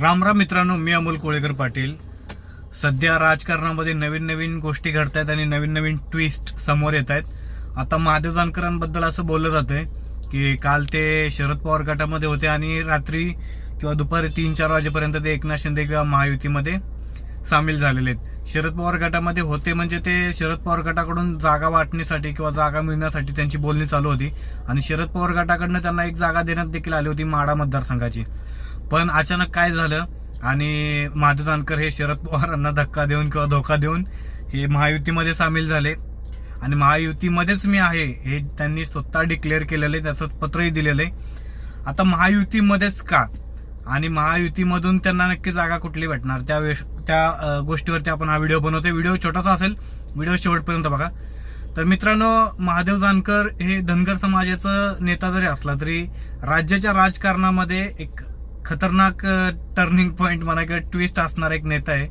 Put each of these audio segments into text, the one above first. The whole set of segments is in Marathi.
राम राम मित्रांनो मी अमोल कोळेकर पाटील. सध्या राजकारणामध्ये नवीन नवीन गोष्टी घडत आहेत आणि नवीन नवीन ट्विस्ट समोर येत आहेत आता महादेव जानकरांबद्दल असं बोललं जातंय की काल ते शरद पवार गटामध्ये होते आणि रात्री किंवा दुपारी तीन चार वाजेपर्यंत ते एकनाथ शिंदे किंवा महायुतीमध्ये सामील झालेले आहेत. शरद पवार गटामध्ये होते म्हणजे ते शरद पवार गटाकडून जागा वाटण्यासाठी किंवा जागा मिळण्यासाठी त्यांची बोलणी चालू होती. आणि शरद पवार गटाकडनं त्यांना एक जागा देण्यात देखील आली होती माडा मतदारसंघाची. पण अचानक काय झालं आणि महादेव जानकर हे शरद पवारांना धक्का देऊन किंवा धोका देऊन हे महायुतीमध्ये सामील झाले. आणि महायुतीमध्येच मी आहे हे त्यांनी स्वतः डिक्लेअर केलेलं आहे त्याचं पत्रही दिलेलं आहे. आता महायुतीमध्येच का? आणि महायुतीमधून त्यांना नक्की जागा कुठली भेटणार? त्या वेश त्या गोष्टीवरती आपण हा व्हिडिओ बनवतोय. व्हिडिओ छोटासा असेल व्हिडिओ शेवटपर्यंत बघा. तर मित्रांनो महादेव जानकर हे धनगर समाजाचं नेता जरी असला तरी राज्याच्या राजकारणामध्ये एक खतरनाक टर्निंग पॉइंट म्हणा किंवा ट्विस्ट असणारा एक नेता आहे.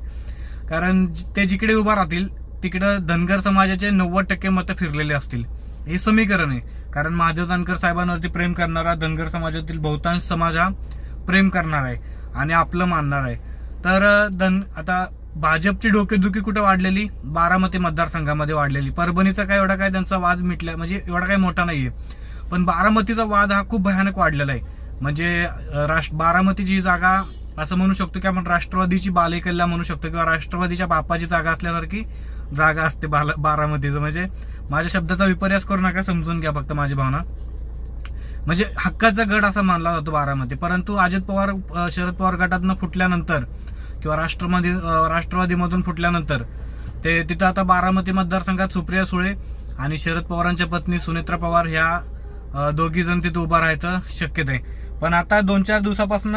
कारण ते जिकडे उभा राहतील तिकडं धनगर समाजाचे नव्वद टक्के मतं फिरलेले असतील. हे समीकरण आहे. कारण महादेव जानकर साहेबांवरती प्रेम करणारा धनगर समाजातील बहुतांश समाज हा प्रेम करणार आहे आणि आपलं मानणार आहे. तर धन आता भाजपची डोकेदुखी कुठे वाढलेली? बारामती मतदारसंघामध्ये वाढलेली. परभणीचा काय एवढा काय त्यांचा वाद मिटला म्हणजे एवढा काही मोठा नाहीये. पण बारामतीचा वाद हा खूप भयानक वाढलेला आहे. म्हणजे राष्ट्र बारामतीची ही जागा असं म्हणू शकतो की आपण राष्ट्रवादीची बालेकल्ला म्हणू शकतो किंवा राष्ट्रवादीच्या बापाची जागा असल्यासारखी जागा असते बाला- बारामतीचं. म्हणजे माझ्या शब्दाचा विपर्यास करू नका समजून घ्या फक्त माझी भावना. म्हणजे हक्काचा गट असा मानला जातो बारामती. परंतु अजित पवार शरद पवार गटातनं फुटल्यानंतर किंवा राष्ट्रवादी राष्ट्रवादीमधून फुटल्यानंतर ते तिथं आता बारामती मतदारसंघात सुप्रिया सुळे आणि शरद पवारांच्या पत्नी सुनेत्रा पवार ह्या दोघी जण तिथं उभा राहायचं शक्यता आहे. पण आता दोन चार दिवसापासून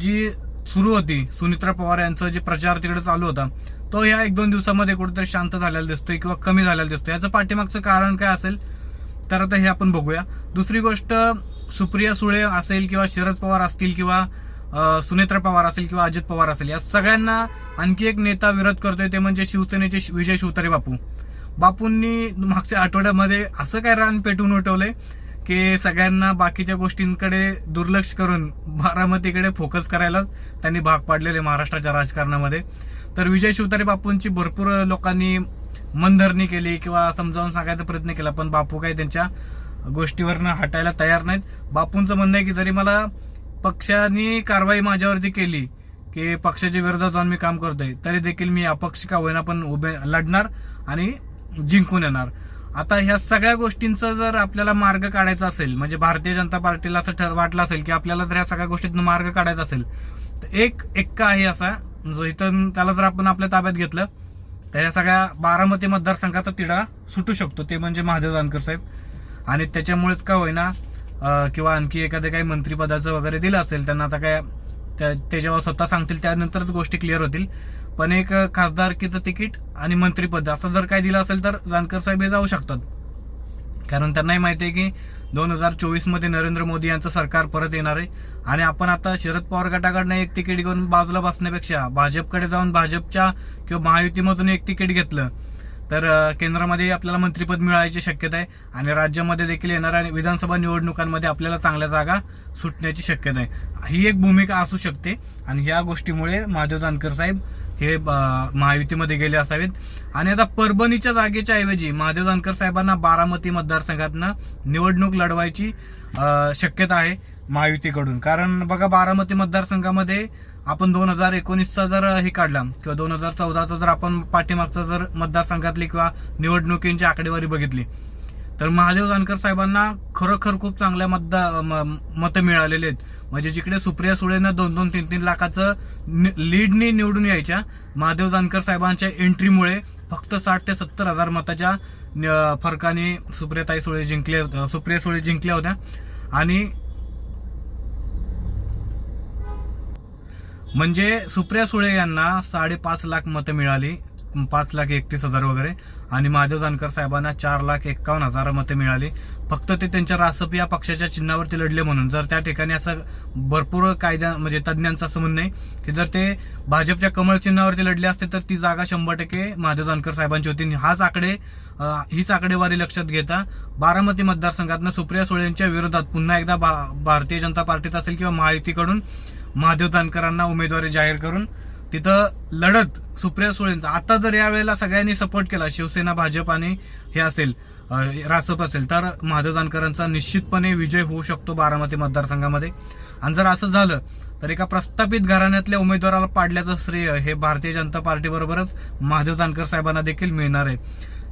जी सुरू होती सुनित्रा पवार यांचं जे प्रचार तिकडे चालू होता तो ह्या एक दोन दिवसामध्ये कुठेतरी शांत झालेला दिसतोय किंवा कमी झालेला दिसतोय. याचं पाठीमागचं कारण काय असेल तर आता हे आपण बघूया. दुसरी गोष्ट सुप्रिया सुळे असेल किंवा शरद पवार असतील किंवा सुनेत्रा पवार असेल किंवा अजित पवार असेल या सगळ्यांना आणखी एक नेता विरोध करतोय ते म्हणजे शिवसेनेचे विजय शिवतारे बापू. बापूंनी मागच्या आठवड्यामध्ये असं काय रान पेटून उठवलंय की सगळ्यांना बाकीच्या गोष्टींकडे दुर्लक्ष करून बारामतीकडे फोकस करायलाच त्यांनी भाग पाडलेले महाराष्ट्राच्या राजकारणामध्ये. तर विजय शिवतारे बापूंची भरपूर लोकांनी मनधरणी केली किंवा समजावून सांगायचा प्रयत्न केला पण बापू काही त्यांच्या गोष्टीवरनं हटायला तयार नाहीत. बापूंचं म्हणणं आहे की जरी मला पक्षाने कारवाई माझ्यावरती केली की पक्षाच्या विरोधात जाऊन मी काम करतोय तरी देखील मी अपक्ष का होईना पण उभे लढणार आणि जिंकून येणार. आता ह्या सगळ्या गोष्टींचा जर आपल्याला मार्ग काढायचा असेल म्हणजे भारतीय जनता पार्टीला असं ठर वाटलं असेल की आपल्याला जर ह्या सगळ्या गोष्टीतून मार्ग काढायचा असेल तर एक एक्का आहे असा जो इथं त्याला जर आपण आपल्या ताब्यात घेतलं तर या सगळ्या बारामती मतदारसंघाचा तिढा सुटू शकतो. ते म्हणजे महादेव जानकर साहेब. आणि त्याच्यामुळेच का होईना किंवा आणखी एखाद्या काही मंत्रिपदाचं वगैरे दिलं असेल त्यांना आता काय त्या- ते जेव्हा स्वतः सांगतील त्यानंतरच गोष्टी क्लिअर होतील. पण एक खासदारकीचं तिकीट आणि मंत्रिपद असं जर काय दिलं असेल तर जानकर साहेब हे जाऊ शकतात. कारण त्यांनाही माहिती आहे की दोन हजार चोवीसमध्ये नरेंद्र मोदी यांचं सरकार परत येणार आहे. आणि आपण आता शरद पवार गटाकडनं एक तिकीट घेऊन बाजूला बसण्यापेक्षा भाजपकडे जाऊन भाजपच्या किंवा महायुतीमधून एक तिकीट घेतलं तर केंद्रामध्ये आपल्याला मंत्रिपद मिळायची शक्यता आहे आणि राज्यामध्ये देखील येणाऱ्या विधानसभा निवडणुकांमध्ये आपल्याला चांगल्या जागा सुटण्याची शक्यता आहे. ही एक भूमिका असू शकते आणि या गोष्टीमुळे महादेव जानकर साहेब हे महायुतीमध्ये गेले असावेत. आणि आता परभणीच्या जागेच्या ऐवजी महादेव जानकर साहेबांना बारामती मतदारसंघातनं निवडणूक लढवायची शक्यता आहे महायुतीकडून. कारण बघा बारामती मतदारसंघामध्ये आपण दोन हजार एकोणीसचा जर हे काढला किंवा दोन हजार चौदाचा जर आपण पाठीमागचा जर मतदारसंघातली किंवा निवडणुकींची आकडेवारी बघितली तर महादेव जानकर साहेबांना खरोखर खूप चांगल्या मतदा म- मतं मिळालेले आहेत. म्हणजे जिकडे सुप्रिया सुळेनं दोन दोन तीन तीन लाखाचं नि- निवडून यायच्या महादेव जानकर साहेबांच्या एंट्रीमुळे फक्त साठ ते सत्तर हजार मताच्या फरकाने सुप्रियाताई सुळे जिंकले सुप्रिया सुळे जिंकल्या होत्या. आणि म्हणजे सुप्रिया सुळे यांना साडेपाच लाख मतं मिळाली. पाच लाख एकतीस हजार वगैरे. आणि महादेव जानकर साहेबांना चार लाख एक्कावन्न हजार मतं मिळाली. फक्त ते त्यांच्या रासप या पक्षाच्या चिन्हावरती लढले म्हणून. जर त्या ठिकाणी असं भरपूर कायद्या म्हणजे तज्ज्ञांचं असं म्हणणं आहे की जर ते भाजपच्या कमळ चिन्हावरती लढले असते तर ती जागा शंभर टक्के महादेव जानकर साहेबांची होती. हाच आकडे हीच आकडेवारी लक्षात घेता बारामती मतदारसंघातनं सुप्रिया सुळे यांच्या विरोधात पुन्हा एकदा भा- भारतीय जनता पार्टीत असेल किंवा महायुतीकडून महादेव जानकरांना उमेदवारी जाहीर करून तिथं लढत सुप्रिया सुळेंचा. आता जर यावेळेला सगळ्यांनी सपोर्ट केला शिवसेना भाजप आणि हे असेल रासप असेल तर महादेव जानकरांचा निश्चितपणे विजय होऊ शकतो बारामती मतदारसंघामध्ये. आणि जर असं झालं तर एका प्रस्थापित घराण्यातल्या उमेदवाराला पाडल्याचं श्रेय हे भारतीय जनता पार्टीबरोबरच महादेव जानकर साहेबांना देखील मिळणार आहे.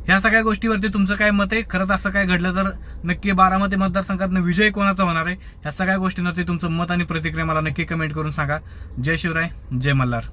ह्या सगळ्या गोष्टीवरती तुमचं काय मत आहे? खरंच असं काय घडलं तर नक्की बारामती मतदारसंघातनं विजय कोणाचा होणार आहे? ह्या सगळ्या गोष्टींवरती तुमचं मत आणि प्रतिक्रिया मला नक्की कमेंट करून सांगा. जय शिवराय जय मल्हार.